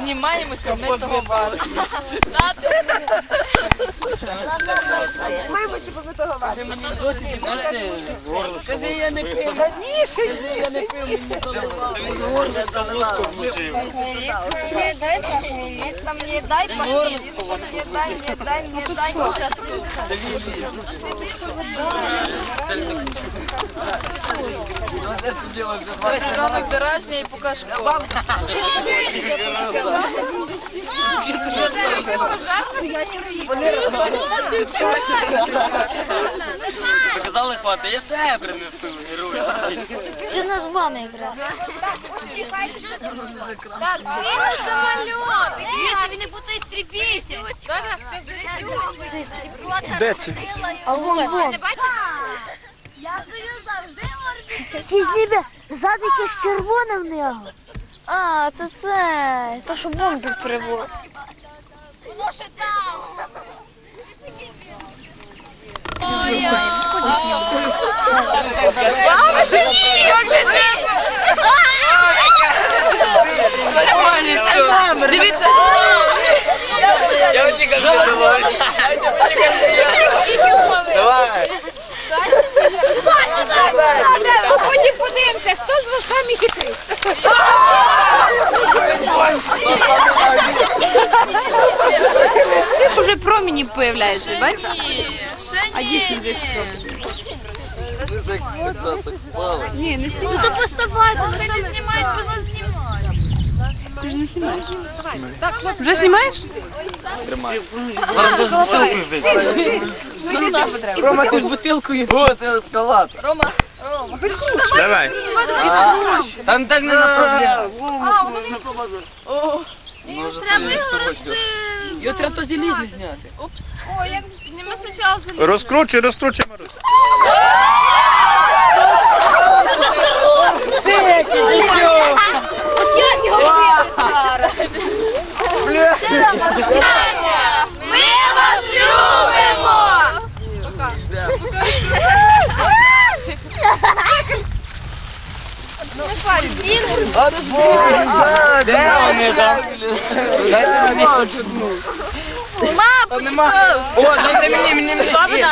Знімаємося, ми того варті. Каже, мені доці не можете. Каже, я не пив. Каже, я не пив, мені доливав. Мне дай похмелиться, мне дай похмелиться, мне дай, мне дай, мне дай. Ранок дорожня і поки школа. Казали хвати, я все принесу, героя. Це над вами якраз. Так, сіли самоліт. Дивіться, він не буде істрібіть. Де це? А вон, вон. Я жую завжди моржу. Якийсь ніби ззаду якесь червоне в нього. А, це це. То, що бомбу приводить. Воно ще там. Ой, нічого. Дивіться. Я от тільки Уже промені появляються, бачиш? А дійсно десь Ні, не Ну то поставайте, ну що ви Знімають, воно знімає. Вже знімаєш? Рома, тут бутилкою. Вот ескалат. Давай. Там так не направляв. Ну, вже собі цю Його Треба то залізне зняти. О, як ми спочатку залізли. Розкручуй, розкручуй, Марусь. От як його Ми вас любимо! Де вони там? Дайте мені. О, дайте мені, мені, мені.